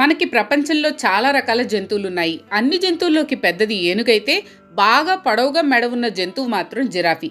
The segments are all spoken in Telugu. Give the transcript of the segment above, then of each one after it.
మనకి ప్రపంచంలో చాలా రకాల జంతువులు ఉన్నాయి అన్ని జంతువుల్లోకి పెద్దది ఏనుగైతే బాగా పొడవుగా మెడ ఉన్న జంతువు మాత్రం జిరాఫీ.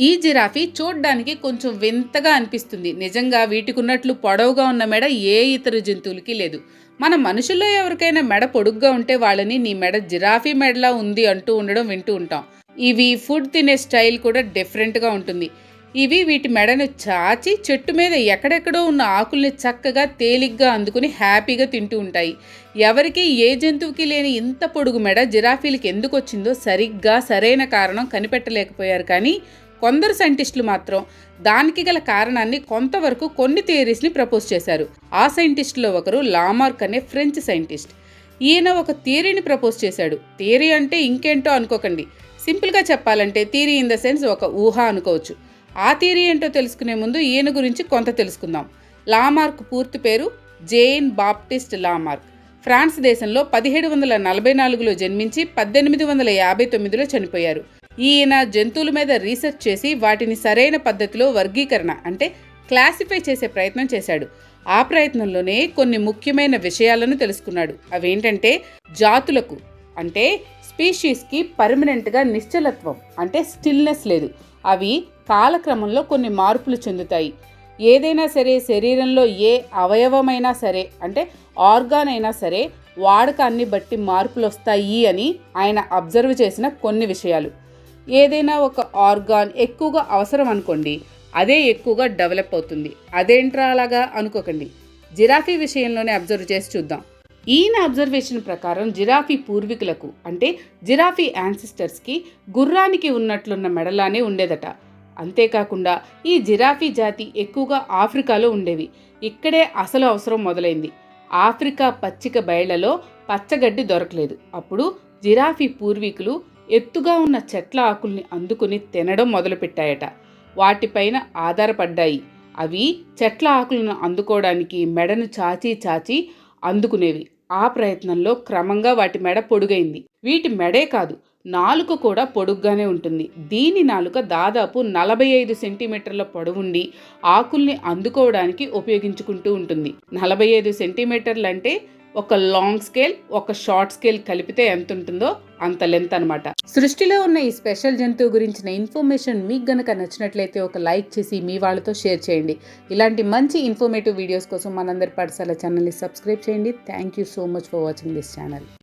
ఈ జిరాఫీ చూడ్డానికి కొంచెం వింతగా అనిపిస్తుంది. నిజంగా వీటికున్నట్లు పొడవుగా ఉన్న మెడ ఏ ఇతర జంతువులకి లేదు. మన మనుషుల్లో ఎవరికైనా మెడ పొడుగ్గా ఉంటే వాళ్ళని నీ మెడ జిరాఫీ మెడలా ఉంది అంటూ ఉండడం వింటూ ఉంటాం. ఇవి ఫుడ్ తినే స్టైల్ కూడా డిఫరెంట్గా ఉంటుంది. ఇవి వీటి మెడను చాచి చెట్టు మీద ఎక్కడెక్కడో ఉన్న ఆకుల్ని చక్కగా తేలిగ్గా అందుకుని హ్యాపీగా తింటూ ఉంటాయి. ఎవరికి ఏ జంతువుకి లేని ఇంత పొడుగు మెడ జిరాఫీలకి ఎందుకు వచ్చిందో సరిగ్గా సరైన కారణం కనిపెట్టలేకపోయారు. కానీ కొందరు సైంటిస్టులు మాత్రం దానికి గల కారణాన్ని కొంతవరకు కొన్ని థియరీస్ని ప్రపోజ్ చేశారు. ఆ సైంటిస్టులో ఒకరు లామార్క్ అనే ఫ్రెంచ్ సైంటిస్ట్. ఈయన ఒక థియరీని ప్రపోజ్ చేశాడు. థియరీ అంటే ఇంకేంటో అనుకోకండి. సింపుల్గా చెప్పాలంటే థియరీ ఇన్ ద సెన్స్ ఒక ఊహ అనుకోవచ్చు. ఆ థియరీ ఏంటో తెలుసుకునే ముందు ఈయన గురించి కొంత తెలుసుకుందాం. లామార్క్ పూర్తి పేరు జేన్ బాప్టిస్ట్ లామార్క్. ఫ్రాన్స్ దేశంలో పదిహేడు వందల నలభై నాలుగులో జన్మించి పద్దెనిమిది వందల యాభై తొమ్మిదిలో చనిపోయారు. ఈయన జంతువుల మీద రీసెర్చ్ చేసి వాటిని సరైన పద్ధతిలో వర్గీకరణ అంటే క్లాసిఫై చేసే ప్రయత్నం చేశాడు. ఆ ప్రయత్నంలోనే కొన్ని ముఖ్యమైన విషయాలను తెలుసుకున్నాడు. అవేంటంటే జాతులకు అంటే స్పీషీస్కి పర్మనెంట్గా నిశ్చలత్వం అంటే స్టిల్నెస్ లేదు. అవి కాలక్రమంలో కొన్ని మార్పులు చెందుతాయి. ఏదైనా సరే శరీరంలో ఏ అవయవమైనా సరే అంటే ఆర్గాన్ అయినా సరే వాడకాన్ని బట్టి మార్పులు వస్తాయి అని ఆయన అబ్జర్వ్ చేసిన కొన్ని విషయాలు. ఏదైనా ఒక ఆర్గాన్ ఎక్కువగా అవసరం అనుకోండి అదే ఎక్కువగా డెవలప్ అవుతుంది. అదేంట్రా అలాగా అనుకోకండి. జిరాఫీ విషయంలోనే అబ్జర్వ్ చేసి చూద్దాం. ఈయన అబ్జర్వేషన్ ప్రకారం జిరాఫీ పూర్వీకులకు అంటే జిరాఫీ యాన్సిస్టర్స్కి గుర్రానికి ఉన్నట్లున్న మెడలానే ఉండేదట. అంతేకాకుండా ఈ జిరాఫీ జాతి ఎక్కువగా ఆఫ్రికాలో ఉండేవి. ఇక్కడే అసలు అవసరం మొదలైంది. ఆఫ్రికా పచ్చిక బయళ్ళలో పచ్చగడ్డి దొరకలేదు. అప్పుడు జిరాఫీ పూర్వీకులు ఎత్తుగా ఉన్న చెట్ల ఆకుల్ని అందుకుని తినడం మొదలుపెట్టాయట. వాటిపైన ఆధారపడ్డాయి. అవి చెట్ల ఆకులను అందుకోవడానికి మెడను చాచి చాచి అందుకునేవి. ఆ ప్రయత్నంలో క్రమంగా వాటి మెడ పొడుగైంది. వీటి మెడే కాదు నాలుక కూడా పొడుగ్గానే ఉంటుంది. దీని నాలుక దాదాపు నలభై ఐదు సెంటీమీటర్ల పొడవుండి ఆకుల్ని అందుకోవడానికి ఉపయోగించుకుంటూ ఉంటుంది. నలభై ఐదు సెంటీమీటర్లు అంటే ఒక లాంగ్ స్కేల్ ఒక షార్ట్ స్కేల్ కలిపితే ఎంత ఉంటుందో అంత లెంత్ అనమాట సృష్టిలో ఉన్న ఈ స్పెషల్ జంతువు గురించిన ఇన్ఫర్మేషన్ మీకు గనక నచ్చినట్లయితే ఒక లైక్ చేసి మీ వాళ్ళతో షేర్ చేయండి. ఇలాంటి మంచి ఇన్ఫర్మేటివ్ వీడియోస్ కోసం మనందరి పాఠశాల ఛానల్ని సబ్స్క్రైబ్ చేయండి. Thank you so much for watching this channel